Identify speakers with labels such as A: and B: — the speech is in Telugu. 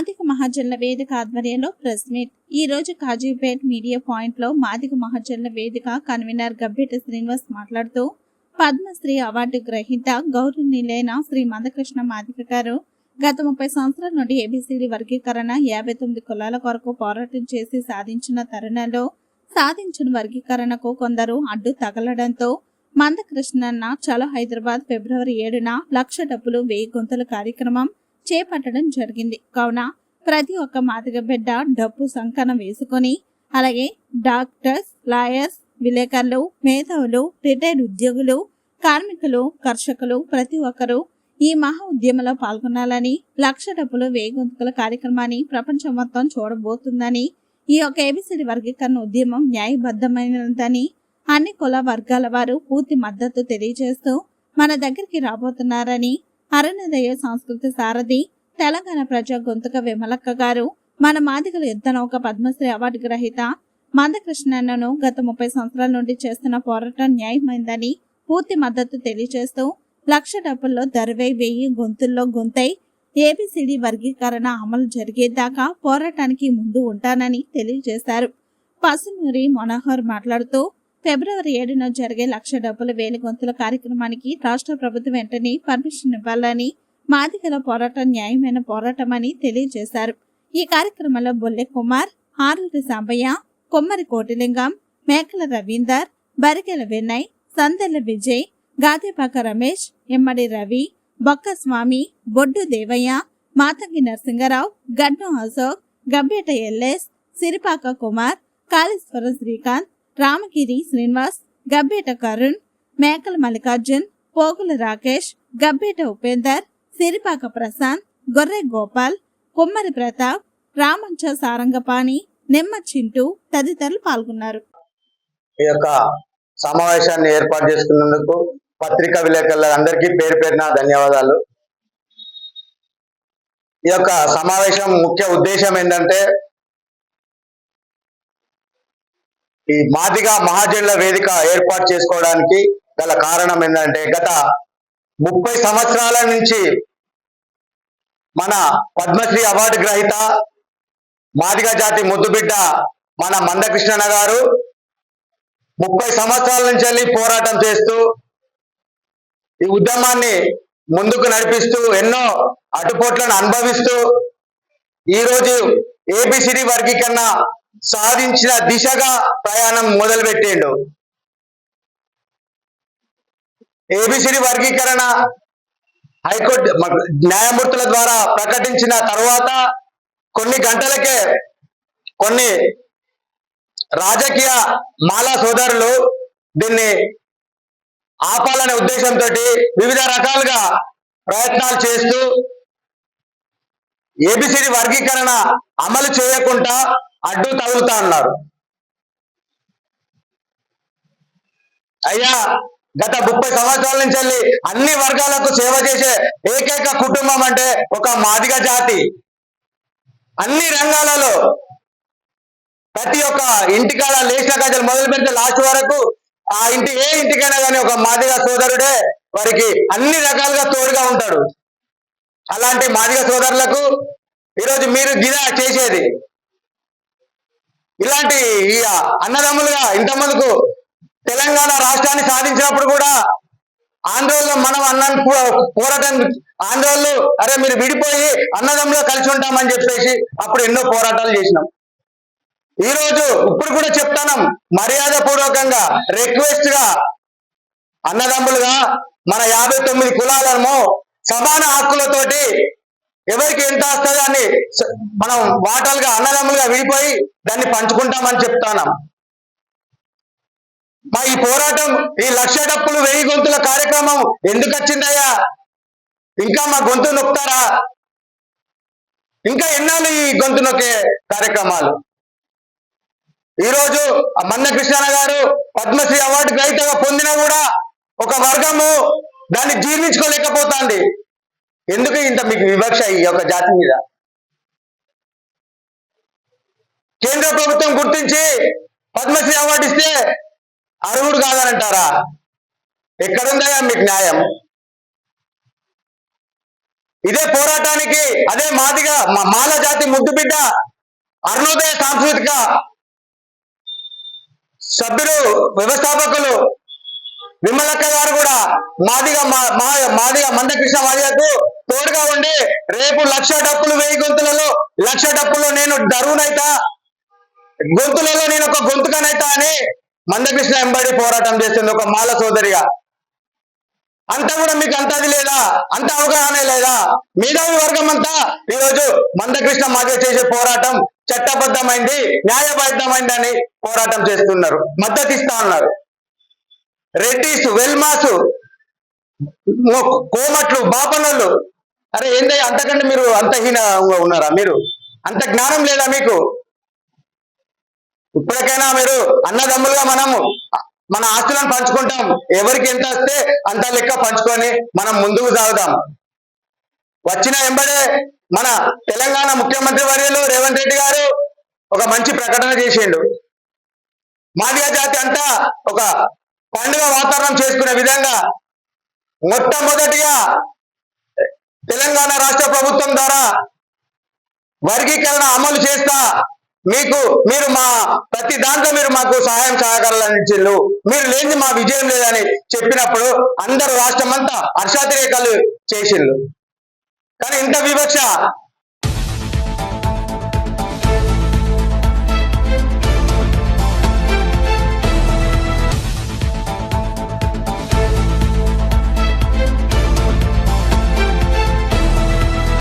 A: మాదిక మహాజనుల వేదిక ఆధ్వర్యంలో ప్రెస్ మీట్. ఈ రోజు కాజీపేట్ మీడియా పాయింట్లో మాదిక మహాజనుల వేదిక కన్వీనర్ గబ్బెట శ్రీనివాస్ మాట్లాడుతూ పద్మశ్రీ అవార్డు గ్రహీత గౌరవనీయులైన శ్రీ మందకృష్ణ మాదిక గారు గత ముప్పై సంవత్సరాల నుండి ఏబిసిడి వర్గీకరణ యాభై తొమ్మిది కులాల కొరకు పోరాటం చేసి సాధించిన తరుణంలో సాధించిన వర్గీకరణకు కొందరు అడ్డు తగలడంతో మందకృష్ణన్న చలో హైదరాబాద్ ఫిబ్రవరి ఏడున లక్ష డబ్బులు వెయ్యి గొంతుల కార్యక్రమం చేపట్టడం జరిగింది. కావున ప్రతి ఒక్క మాదిగ బిడ్డ డబ్బు సంకనం వేసుకొని అలాగే డాక్టర్స్ లాయర్స్ విలేకరులు మేధావులు రిటైర్డ్ ఉద్యోగులు కార్మికులు కర్షకులు ప్రతి ఒక్కరూ ఈ మహా ఉద్యమంలో పాల్గొనాలని లక్ష డబ్బులు వేగొంతుకుల కార్యక్రమాన్ని ప్రపంచం మొత్తం చూడబోతుందని ఈ యొక్క ఏబిసిడి వర్గీకరణ ఉద్యమం న్యాయబద్ధమైనదని అన్ని కుల వర్గాల వారు పూర్తి మద్దతు తెలియజేస్తూ మన దగ్గరికి రాబోతున్నారని అరుణోదయ సంస్కృతి సారథి తెలంగాణ ప్రజా గొంతుక విమలక్క గారు మన మాదిగల యుద్ధనౌక పద్మశ్రీ అవార్డు గ్రహీత మందకృష్ణన్నను గత ముప్పై సంవత్సరాల నుండి చేస్తున్న పోరాటం న్యాయమైందని పూర్తి మద్దతు తెలియజేస్తూ లక్ష డబ్బుల్లో దరవై వెయ్యి గొంతుల్లో గొంతై ఏబిసిడి వర్గీకరణ అమలు జరిగేదాకా పోరాటానికి ముందు ఉంటానని తెలియజేశారు. పసునూరి మనోహర్ మాట్లాడుతూ ఫిబ్రవరి ఏడున జరిగే లక్ష డబ్బుల వేల గొంతుల కార్యక్రమానికి రాష్ట్ర ప్రభుత్వం వెంటనే పర్మిషన్ ఇవ్వాలని మాదిగల పోరాటం న్యాయమైన పోరాటమని తెలియజేశారు. ఈ కార్యక్రమంలో బొల్లె కుమార్ ఆరూరి సాంబయ్య కొమ్మరి కోటిలింగం మేకల రవీందర్ బరికెల వినయ్ సందెల విజయ్ గాదేపాక రమేష్ ఎమ్మడి రవి బొక్క స్వామి బొడ్డు దేవయ్య మాతంగి నరసింగరావు గడ్డం అశోక్ గబ్బేట ఎల్ఎస్ సిరిపాక కుమార్ కాళేశ్వరం శ్రీకాంత్ రామగిరి శ్రీనివాస్ గబ్బేట కరుణ్ మేకల మల్లికార్జున్ పోగుల రాకేష్ గబ్బేట ఉపేందర్ సిరిపాక ప్రశాంత్ గొర్రె గోపాల్ కుమ్మరి ప్రతాప్ రామంచ సారంగపాణి నిమ్మ చింటూ తదితరులు పాల్గొన్నారు.
B: ఈ యొక్క సమావేశాన్ని ఏర్పాటు చేసుకున్నందుకు పత్రికా విలేకరులందరికీ పేరు పేరున ధన్యవాదాలు. ఈ యొక్క సమావేశం ముఖ్య ఉద్దేశం ఏంటంటే ఈ మాదిగా మహాజనుల వేదిక ఏర్పాటు చేసుకోవడానికి గల కారణం ఏంటంటే గత ముప్పై సంవత్సరాల నుంచి మన పద్మశ్రీ అవార్డు గ్రహీత మాదిగ జాతి ముద్దుబిడ్డ మన మందకృష్ణన్న గారు ముప్పై సంవత్సరాల నుంచి వెళ్ళి పోరాటం చేస్తూ ఈ ఉద్యమాన్ని ముందుకు నడిపిస్తూ ఎన్నో అటుపోట్లను అనుభవిస్తూ ఈ రోజు ఏబిసిడి వర్గీకరణ సాధించిన దిశగా ప్రయాణం మొదలుపెట్టిండు. ఏబిసిడి వర్గీకరణ హైకోర్టు న్యాయమూర్తుల ద్వారా ప్రకటించిన తర్వాత కొన్ని గంటలకే కొన్ని రాజకీయ మాలా సోదరులు దీన్ని ఆపాలనే ఉద్దేశంతో వివిధ రకాలుగా ప్రయత్నాలు చేస్తూ ఏబిసిడి వర్గీకరణ అమలు చేయకుండా అడ్డు తగులుతా ఉన్నారు అయ్యా గత ముప్పై సంవత్సరాల నుంచి వెళ్ళి అన్ని వర్గాలకు సేవ చేసే ఏకైక కుటుంబం అంటే ఒక మాదిగ జాతి. అన్ని రంగాలలో ప్రతి ఒక్క ఇంటికాడ లేచిన గజలు మొదలు పెడితే లాస్ట్ వరకు ఆ ఇంటి ఏ ఇంటికైనా కానీ ఒక మాదిగ సోదరుడే వారికి అన్ని రకాలుగా తోడుగా ఉంటాడు. అలాంటి మాదిగ సోదరులకు ఈరోజు మీరు గిదా చేసేది. ఇలాంటి అన్నదమ్ములుగా ఇంతమందుకు తెలంగాణ రాష్ట్రాన్ని సాధించినప్పుడు కూడా ఆంధ్రోళ్ళు మనం అన్న పోరాటం ఆంధ్రోళ్ళు అరే మీరు విడిపోయి అన్నదమ్ములో కలిసి ఉంటామని చెప్పేసి అప్పుడు ఎన్నో పోరాటాలు చేసినాం. ఈ రోజు ఇప్పుడు కూడా చెప్తాను మర్యాద పూర్వకంగా రిక్వెస్ట్గా అన్నదమ్ములుగా మన యాభై తొమ్మిది కులాలను సమాన హక్కులతోటి ఎవరికి ఎంత వస్తుందో అని మనం వాటాలుగా అన్నదమ్ములుగా విడిపోయి దాన్ని పంచుకుంటామని చెప్తాను. మా ఈ పోరాటం ఈ లక్ష డప్పులు వెయ్యి గొంతుల కార్యక్రమం ఎందుకు వచ్చిందయ్యా? ఇంకా మా గొంతు నొక్కుతారా? ఇంకా ఎన్నాళ్ళు ఈ గొంతు నొక్కే కార్యక్రమాలు? ఈరోజు మన్న కృష్ణ గారు పద్మశ్రీ అవార్డు గ్రహీతగా పొందినా కూడా ఒక వర్గము దాన్ని జీర్ణించుకోలేకపోతాండి ఎందుకు ఇంత మీకు వివక్ష ఈ యొక్క జాతి మీద? కేంద్ర ప్రభుత్వం గుర్తించి పద్మశ్రీ అవార్డు ఇస్తే అర్హుడు కాదనంటారా? ఎక్కడుందయ్యా మీకు న్యాయం? ఇదే పోరాటానికి అదే మాదిగా మా- మాల జాతి ముద్దు బిడ్డ అరుణోదయ సాంస్కృతిక సభ్యులు వ్యవస్థాపకులు విమలక్క గారు కూడా మాదిగా మా- మాదిగా మాదిగా మందకృష్ణ మాదిగకు తోడుగా ఉండి రేపు లక్ష డప్పులు వెయ్యి గొంతులలో లక్ష డప్పుల్లో నేను దరువునైతా గొంతులలో నేను ఒక గొంతుకనైతా అని మందకృష్ణ ఎంబడి పోరాటం చేస్తుంది ఒక మాల సోదరిగా. అంతా కూడా మీకు అంత అది లేదా? అంత అవగాహన లేదా? మేధావి వర్గం అంతా ఈరోజు మందకృష్ణ మాదిగ చేసే పోరాటం చట్టబద్ధమైంది న్యాయబద్ధమైంది అని పోరాటం చేస్తున్నారు మద్దతు ఇస్తా ఉన్నారు. రెడ్డిస్ వెల్మాస్ కోమట్లు బాపనోళ్ళు అరే ఏంది అంతకంటే మీరు అంతహీనంగా ఉన్నారా మీరు? అంత జ్ఞానం లేదా మీకు? ఇప్పటికైనా మీరు అన్నదమ్ములుగా మనము మన ఆస్తులను పంచుకుంటాం. ఎవరికి ఎంత వస్తే అంత లెక్క పంచుకొని మనం ముందుకు సాగుదాం వచ్చిన వెంబడే మన తెలంగాణ ముఖ్యమంత్రి వర్యులు రేవంత్ రెడ్డి గారు ఒక మంచి ప్రకటన చేసిండు. మాదిగ జాతి అంతా ఒక పండుగ వాతావరణం చేసుకునే విధంగా మొట్టమొదటిగా తెలంగాణ రాష్ట్ర ప్రభుత్వం ద్వారా వర్గీకరణ అమలు చేస్తా మీకు మీరు మా ప్రతి దాంట్లో మీరు మాకు సహాయం సహకారాలు మీరు లేని మా విజయం లేదని చెప్పినప్పుడు అందరు రాష్ట్రం అంతా హర్షాతిరేకాలు చేసిండ్రు. కానీ ఇంత వివక్ష